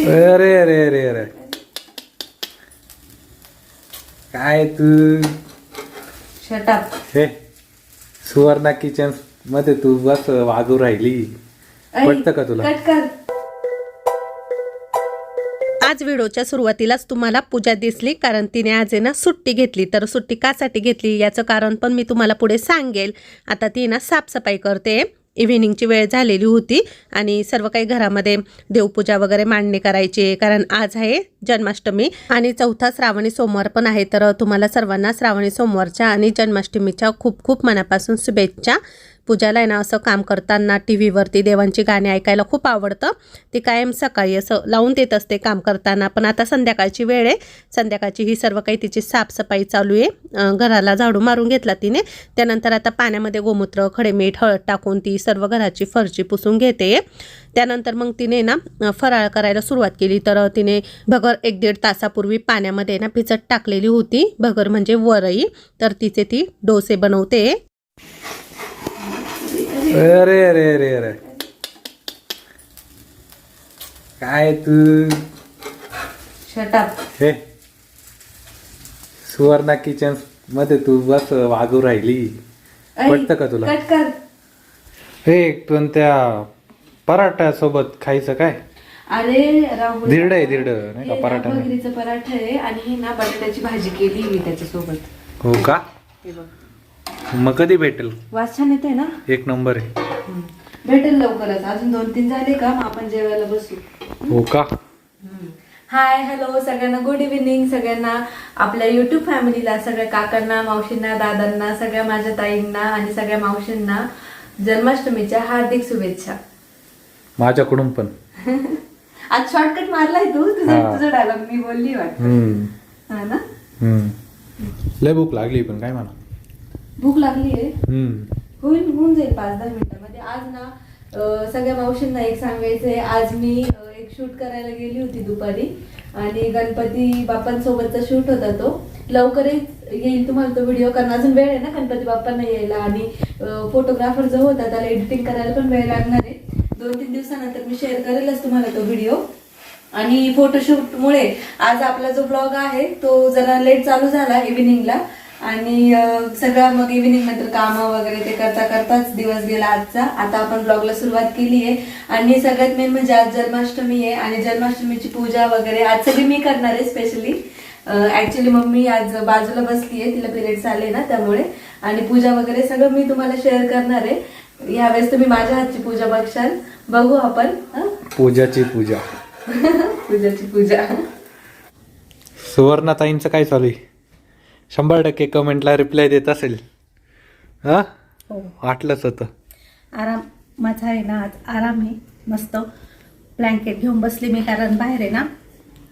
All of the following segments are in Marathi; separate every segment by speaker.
Speaker 1: अरे अरे अरे अरे. काय तू?
Speaker 2: शटअप
Speaker 1: हे सुवर्णा किचनमध्ये तू बस वागू राहिली. पटतं का तुला?
Speaker 2: कट कर.
Speaker 3: आज व्हिडिओच्या सुरुवातीलाच तुम्हाला पूजा दिसली कारण तिने आज आहे ना सुट्टी घेतली. तर सुट्टी कासाठी घेतली याचं कारण पण मी तुम्हाला पुढे सांगेल. आता ती ना साफसफाई करते. इव्हिनिंगची वेळ झालेली होती आणि सर्व काही घरामध्ये देवपूजा वगैरे मांडणी करायची कारण आज आहे जन्माष्टमी आणि चौथा श्रावणी सोमवार पण आहे. तर तुम्हाला सर्वांना श्रावणी सोमवारच्या आणि जन्माष्टमीच्या खूप खूप मनापासून शुभेच्छा. पूजाला आहे ना असं काम करताना टी व्हीवरती देवांची गाणी ऐकायला खूप आवडतं. ती कायम सकाळी असं लावून देत असते काम करताना. पण आता संध्याकाळची वेळ आहे. संध्याकाळची ही सर्व काही तिची साफसफाई चालू आहे. घराला झाडू मारून घेतला तिने. त्यानंतर आता पाण्यामध्ये गोमूत्र खडेमीठ हळद टाकून ती सर्व घराची फरची पुसून घेते. त्यानंतर मग तिने ना फराळ करायला सुरुवात केली. तर तिने भगर एक दीड तासापूर्वी पाण्यामध्ये ना भिजत टाकलेली होती. भगर म्हणजे वरई. तर तिचे ती डोसे बनवते.
Speaker 1: अरे अरे अरे अरे. काय तू? हे. सुवर्णा किचनमध्ये तू बस वागू राहिली. पटतं का तुला? हे पण त्या पराठा सोबत खायचं काय?
Speaker 2: अरे राहुल
Speaker 1: धिरड आहे धिरड नाही का पराठा
Speaker 2: ना
Speaker 1: नाही
Speaker 2: भगरीचं पराठा आहे आणि ही ना बटाट्याची भाजी केली मी त्याच्यासोबत.
Speaker 1: हो का?
Speaker 2: हे बघ.
Speaker 1: मग कधी भेटेल?
Speaker 2: वास छान येते ना?
Speaker 1: एक नंबर आहे.
Speaker 2: भेटेल लवकरच. अजून दोन तीन झाले का? मग आपण जेवायला बसू.
Speaker 1: हो का?
Speaker 2: हाय हॅलो सगळ्यांना. गुड इव्हिनिंग सगळ्यांना. आपल्या युट्यूब फॅमिलीला सगळ्या काकांना मावशींना दादांना सगळ्या माझ्या ताईंना आणि सगळ्या मावशींना जन्माष्टमीच्या हार्दिक शुभेच्छा.
Speaker 1: माझ्याकडून पण.
Speaker 2: आज शॉर्टकट मारलाय तू? तुझा
Speaker 1: हा.
Speaker 2: तुझा डायलॉग मी बोलली वाटत.
Speaker 1: हम्म.
Speaker 2: हा ना?
Speaker 1: हम्म. लय भूक लागली पण काय म्हणा?
Speaker 2: भूक लागली आहे. होईल होऊन जाईल पाच दहा मिनिटामध्ये. आज ना सगळ्या मावशींना एक सांगायचंय. आज मी एक शूट करायला गेली होती दुपारी आणि गणपती बाप्पांसोबतचा शूट होता तो. लवकरच येईल तुम्हाला तो व्हिडिओ कारण अजून वेळ आहे ना गणपती बाप्पांना यायला आणि फोटोग्राफर जो होता त्याला एडिटिंग करायला पण वेळ लागणार आहे. दोन तीन दिवसानंतर मी शेअर करेलच तुम्हाला तो व्हिडिओ आणि फोटोशूटमुळे आज आपला जो ब्लॉग आहे तो जरा लेट चालू झाला इव्हिनिंगला आणि सगळं मग इव्हिनिंग नंतर कामं वगैरे ते करता करताच दिवस गेला आजचा. आता आपण ब्लॉगला सुरुवात केली आहे. आणि सगळ्यात मेन म्हणजे आज जन्माष्टमी आहे आणि जन्माष्टमीची पूजा वगैरे आज सगळी मी करणार आहे स्पेशली ऍक्च्युली मम्मी आज बाजूला बसली आहे तिला पिरियड्स आले ना त्यामुळे. आणि पूजा वगैरे सगळं मी तुम्हाला शेअर करणार आहे. यावेळेस तुम्ही माझ्या हातची पूजा बघशाल. बघू आपण?
Speaker 1: पूजाची पूजा.
Speaker 2: पूजाची पूजा.
Speaker 1: सुवर्णाताईंचं काय चालू आहे? शंभर टक्के कमेंटला रिप्लाय देत असेल. हा?
Speaker 3: हो.
Speaker 1: वाटलंच होतं.
Speaker 3: आराम माझा आहे ना आज आराम आहे मस्त. ब्लँकेट घेऊन बसली मी कारण बाहेर आहे ना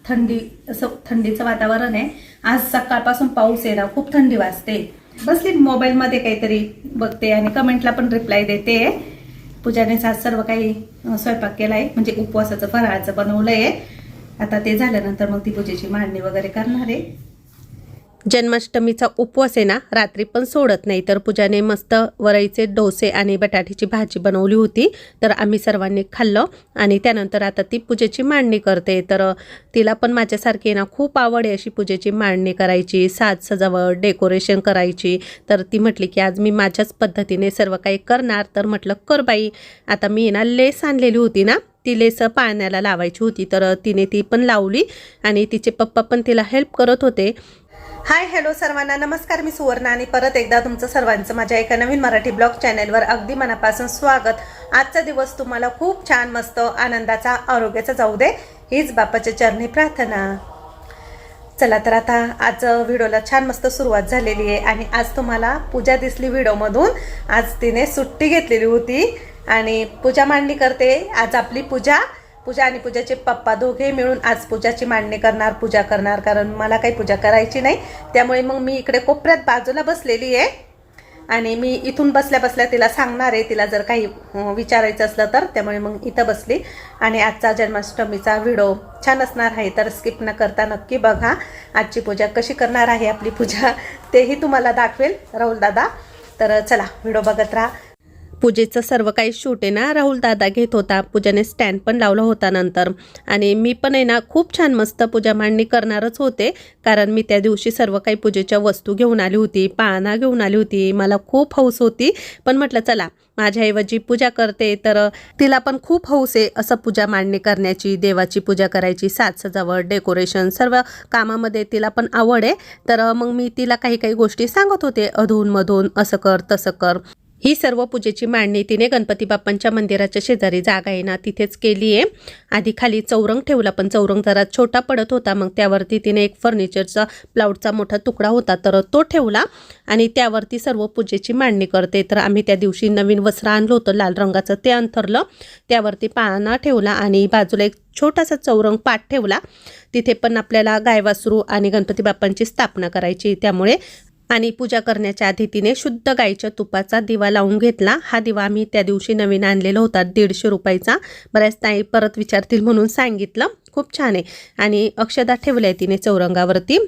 Speaker 3: थंडी असं थंडीचं वातावरण आहे. आज सकाळपासून पाऊस आहे ना खूप थंडी वाजते. बसली मोबाईलमध्ये काहीतरी बघते आणि कमेंटला पण रिप्लाय देते. पूजाने आज सर्व काही स्वयंपाक केलाय म्हणजे उपवासाचं फराळाचं बनवलंय. आता ते झाल्यानंतर मग ती पूजेची मांडणी वगैरे करणार आहे. जन्माष्टमीचा उपवास आहे ना रात्री पण सोडत नाही. तर पूजाने मस्त वरईचे डोसे आणि बटाट्याची भाजी बनवली होती. तर आम्ही सर्वांनी खाल्लं आणि त्यानंतर आता ती पूजेची मांडणी करते. तर तिला पण माझ्यासारखी ना खूप आवड आहे अशी पूजेची मांडणी करायची साज सजावट डेकोरेशन करायची. तर ती म्हटली की आज मी माझ्याच पद्धतीने सर्व काही करणार. तर म्हटलं कर बाई. आता मी ना लेस आणलेली होती ना ती लेस पाळण्याला लावायची होती. तर तिने ती पण लावली आणि तिचे पप्पा पण तिला हेल्प करत होते. हाय हॅलो सर्वांना. नमस्कार मी सुवर्णा आणि परत एकदा तुमचं सर्वांचं माझ्या एका नवीन मराठी ब्लॉग चॅनलवर अगदी मनापासून स्वागत. आजचा दिवस तुम्हाला खूप छान मस्त आनंदाचा आरोग्याचा जाऊ दे हीच बापाच्या चरणी प्रार्थना. चला तर आता आज व्हिडिओला छान मस्त सुरुवात झालेली आहे आणि आज तुम्हाला पूजा दिसली व्हिडिओमधून. आज तिने सुट्टी घेतलेली होती आणि पूजा मांडणी करते. आज आपली पूजा पूजा आणि पूजाचे पप्पा दोघे मिळून आज पूजाची मांडणी करणार पूजा करणार कारण मला काही पूजा करायची नाही. त्यामुळे मग मी इकडे कोपऱ्यात बाजूला बसलेली आहे. आणि मी इथून बसल्या बसल्या तिला सांगणार आहे तिला जर काही विचारायचं असलं तर त्यामुळे मग इथं बसली. आणि आजचा जन्माष्टमीचा व्हिडिओ छान असणार आहे तर स्किप न करता नक्की बघा. आजची पूजा कशी करणार आहे आपली पूजा तेही तुम्हाला दाखवेल. राहुल दादा तर चला व्हिडिओ बघत राहा.
Speaker 4: पूजेचं सर्व काही शूट आहे ना. राहुल दादा घेत होता. पूजाने स्टँड पण लावला होता नंतर. आणि मी पण आहे ना खूप छान मस्त पूजा मांडणी करणारच होते. कारण मी त्या दिवशी सर्व काही पूजेच्या वस्तू घेऊन आली होती पाळणा घेऊन आली होती. मला खूप हौस होती. पण म्हटलं चला माझ्याऐवजी पूजा करते. तर तिला पण खूप हौस आहे असं पूजा मांडणी करण्याची देवाची पूजा करायची साज सजावट डेकोरेशन सर्व कामामध्ये तिला पण आवड आहे. तर मग मी तिला काही काही गोष्टी सांगत होते. अधूनमधून असं कर तसं कर. ही सर्व पूजेची मांडणी तिने गणपती बाप्पांच्या मंदिराच्या शेजारी जागा आहे ना तिथेच केली आहे. आधी खाली चौरंग ठेवला पण चौरंग जरा छोटा पडत होता. मग त्यावरती तिने एक फर्निचरचा प्लाउडचा मोठा तुकडा होता तर तो ठेवला आणि त्यावरती सर्व पूजेची मांडणी करते. तर आम्ही त्या दिवशी नवीन वस्त्र आणलं होतं लाल रंगाचं ते अंथरलं. त्यावरती पाळणा ठेवला आणि बाजूला एक छोटासा चौरंग पाठ ठेवला. तिथे पण आपल्याला गायवासरू आणि गणपती बाप्पांची स्थापना करायची त्यामुळे आणि पूजा करण्याच्या आधी तिने शुद्ध गाईच्या तुपाचा दिवा लावून घेतला. हा दिवा आम्ही त्या दिवशी नवीन आणलेला होता दीडशे रुपयाचा. बऱ्याच ताई परत विचारतील म्हणून सांगितलं. खूप छान आहे. आणि अक्षदा ठेवल्या आहे तिने चौरंगावरती.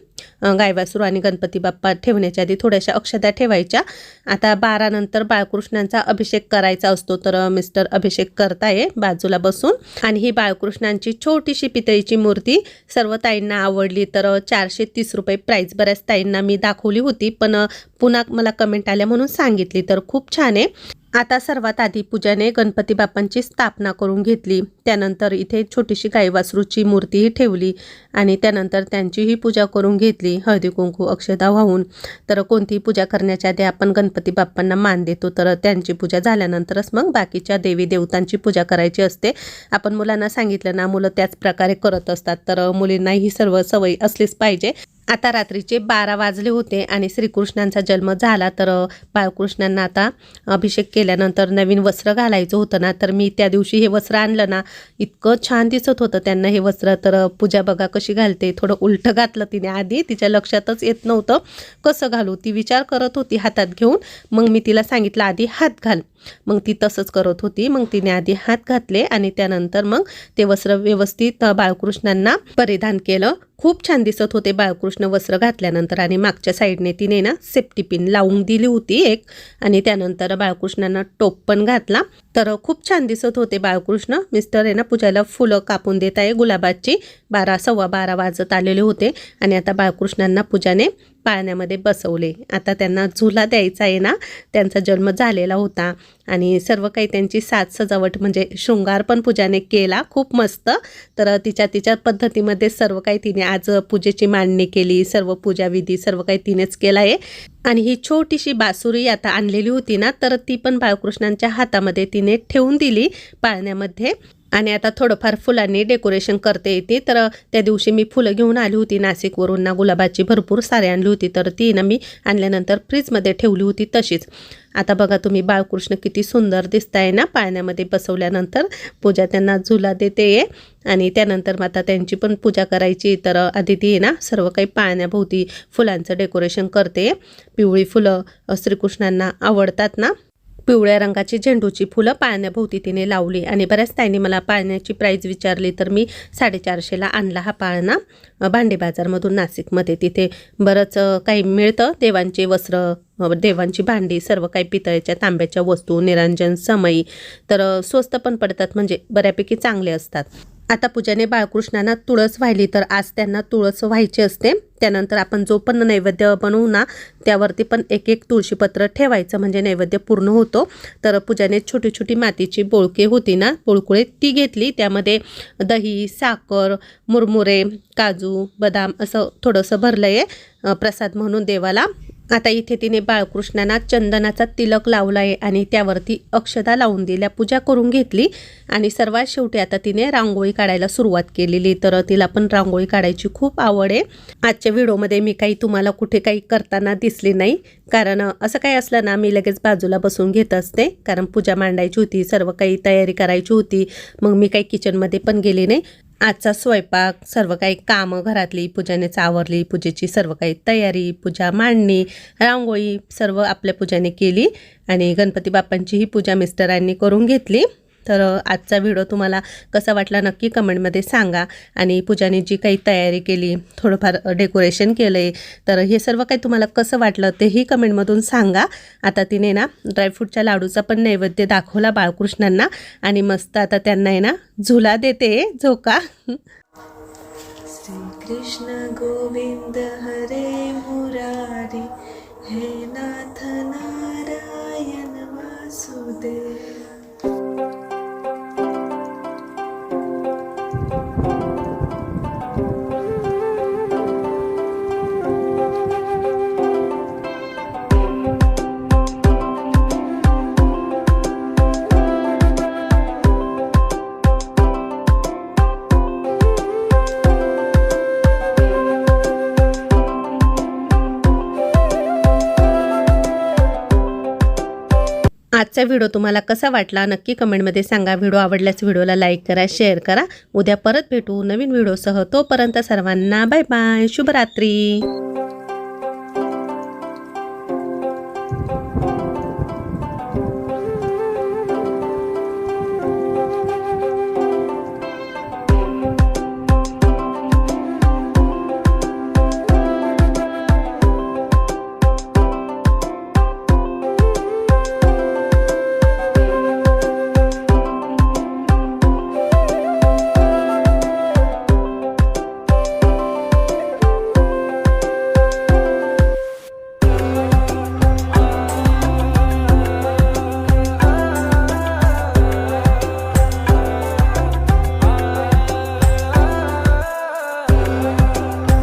Speaker 4: गायवासुरू आणि गणपती बाप्पा ठेवण्याच्या आधी थोड्याशा अक्षदा ठेवायच्या. आता बारानंतर बाळकृष्णांचा अभिषेक करायचा असतो तर मिस्टर अभिषेक करताय बाजूला बसून. आणि ही बाळकृष्णांची छोटीशी पितळीची मूर्ती सर्व ताईंना आवडली तर चारशे तीस रुपये प्राईस बऱ्याच ताईंना मी दाखवली होती. पण पुन्हा मला कमेंट आल्या म्हणून सांगितली तर खूप छान आहे. आता सर्वात आधी पूजाने गणपती बाप्पांची स्थापना करून घेतली. त्यानंतर इथे छोटीशी गाईवासरूची मूर्तीही ठेवली आणि त्यानंतर त्यांचीही पूजा करून घेतली. हळदी कुंकू अक्षदा वाहून. तर कोणतीही पूजा करण्याच्या आधी आपण गणपती बाप्पांना मान देतो तर त्यांची पूजा झाल्यानंतरच मग बाकीच्या देवी देवतांची पूजा करायची असते. आपण मुलांना सांगितलं ना मुलं त्याच प्रकारे करत असतात तर मुलींना ही सर्व सवयी असलीच पाहिजे. आता रात्रीचे बारा वाजले होते आणि श्रीकृष्णांचा जन्म झाला तर बाळकृष्णांना आता अभिषेक केल्यानंतर नवीन वस्त्र घालायचं होतं ना तर मी त्या दिवशी हे वस्त्र आणलं ना इतकं छान दिसत होतं त्यांना हे वस्त्र. तर पूजा बघा कशी घालते. थोडं उलटं घातलं तिने आधी तिच्या लक्षातच येत नव्हतं कसं घालू. ती विचार करत होती हातात घेऊन. मग मी तिला सांगितलं आधी हात घाल. मग ती तसंच करत होती. मग तिने आधी हात घातले आणि त्यानंतर मग ते वस्त्र व्यवस्थित बाळकृष्णांना परिधान केलं. खूप छान दिसत होते बाळकृष्ण वस्त्र घातल्यानंतर आणि मागच्या साईडने तिने ना सेफ्टी पिन लावून दिली होती एक आणि त्यानंतर बाळकृष्णांना टोप पण घातला. तर खूप छान दिसत होते बाळकृष्ण. मिस्टर आहे ना पूजाला फुलं कापून देत आहे. गुलाबाची बारा सव्वा बारा वाजत आलेले होते आणि आता बाळकृष्णांना पूजाने पाळण्यामध्ये बसवले. आता त्यांना झुला द्यायचा आहे ना त्यांचा जन्म झालेला होता. आणि सर्व काही त्यांची साज सजावट म्हणजे शृंगार पण पूजाने केला खूप मस्त. तर तिच्या तिच्या पद्धतीमध्ये सर्व काही तिने आज पूजेची मांडणी केली सर्व पूजाविधी सर्व काही तिनेच केला आहे. आणि ही छोटीशी बासुरी आता आणलेली होती ना तर ती पण बाळकृष्णांच्या हातामध्ये तिने ठेवून दिली पाळण्यामध्ये. आणि आता थोडंफार फुलांनी डेकोरेशन करते येते तर त्या दिवशी मी फुलं घेऊन आली होती नाशिकवरून ना गुलाबाची भरपूर सारे आणली होती. तर ती ना मी आणल्यानंतर फ्रीजमध्ये ठेवली होती तशीच. आता बघा तुम्ही बाळकृष्ण किती सुंदर दिसताय ना. पाळण्यामध्ये बसवल्यानंतर पूजा त्यांना झुला देते. आहे आणि त्यानंतर मग आता त्यांची पण पूजा करायची. तर आधी ती आहे ना सर्व काही पाळण्याभोवती फुलांचं डेकोरेशन करते. पिवळी फुलं श्रीकृष्णांना आवडतात ना. पिवळ्या रंगाची झेंडूची फुलं पाळण्याभोवती तिने लावली. आणि बऱ्याच ताईंनी मला पाळण्याची प्राईज विचारली तर मी साडेचारशेला आणला हा पाळणा भांडे बाजारमधून नाशिकमध्ये. तिथे बरंच काही मिळतं देवांचे वस्त्र देवांची भांडी सर्व काही पितळेच्या तांब्याच्या वस्तू निरंजन समई तर स्वस्त पण पडतात म्हणजे बऱ्यापैकी चांगले असतात. आता पूजाने बाळकृष्णांना तुळस वाहिली तर आज त्यांना तुळस व्हायची असते. त्यानंतर आपण जो पण नैवेद्य बनवू ना त्यावरती पण एक एक तुळशीपत्र ठेवायचं म्हणजे नैवेद्य पूर्ण होतो. तर पूजाने छोटी छोटी मातीची बोळके होती ना बोळकुळे ती घेतली. त्यामध्ये दही साखर मुरमुरे काजू बदाम असं थोडंसं भरलं आहे प्रसाद म्हणून देवाला. आता इथे तिने बाळकृष्णांना चंदनाचा तिलक लावला आहे आणि त्यावरती अक्षदा लावून दिल्या पूजा करून घेतली. आणि सर्वात शेवटी आता तिने रांगोळी काढायला सुरुवात केलेली. तर तिला पण रांगोळी काढायची खूप आवड आहे. आजच्या व्हिडिओमध्ये मी काही तुम्हाला कुठे काही करताना दिसली नाही. कारण असं काही असलं ना मी लगेच बाजूला बसून घेत असते. कारण पूजा मांडायची होती सर्व काही तयारी करायची होती. मग मी काही किचनमध्ये पण गेली नाही. आजचा स्वयंपाक सर्व काही कामं घरातली पूजानेच आवरली पूजेची सर्व काही तयारी पूजा मांडणी रांगोळी सर्व आपल्या पूजाने केली आणि गणपती बाप्पांची ही पूजा मिस्टरांनी करून घेतली. तर आजचा व्हिडिओ तुम्हाला कसा वाटला नक्की कमेंटमध्ये सांगा. आणि पूजाने जी काही तयारी केली थोडंफार डेकोरेशन केलं आहे तर हे सर्व काही तुम्हाला कसं वाटलं तेही कमेंटमधून सांगा. आता तिने ना ड्रायफ्रूटच्या लाडूचा पण नैवेद्य दाखवला बाळकृष्णांना. आणि मस्त आता त्यांना आहे ना झुला देते झोका
Speaker 3: श्रीकृष्ण गोविंद हरे मुरारी हे ना
Speaker 4: आजचा व्हिडिओ तुम्हाला कसा वाटला नक्की कमेंटमध्ये सांगा. व्हिडिओ आवडल्यास व्हिडिओला लाईक करा शेअर करा. उद्या परत भेटू नवीन व्हिडिओसह. तोपर्यंत सर्वांना बाय बाय शुभरात्री.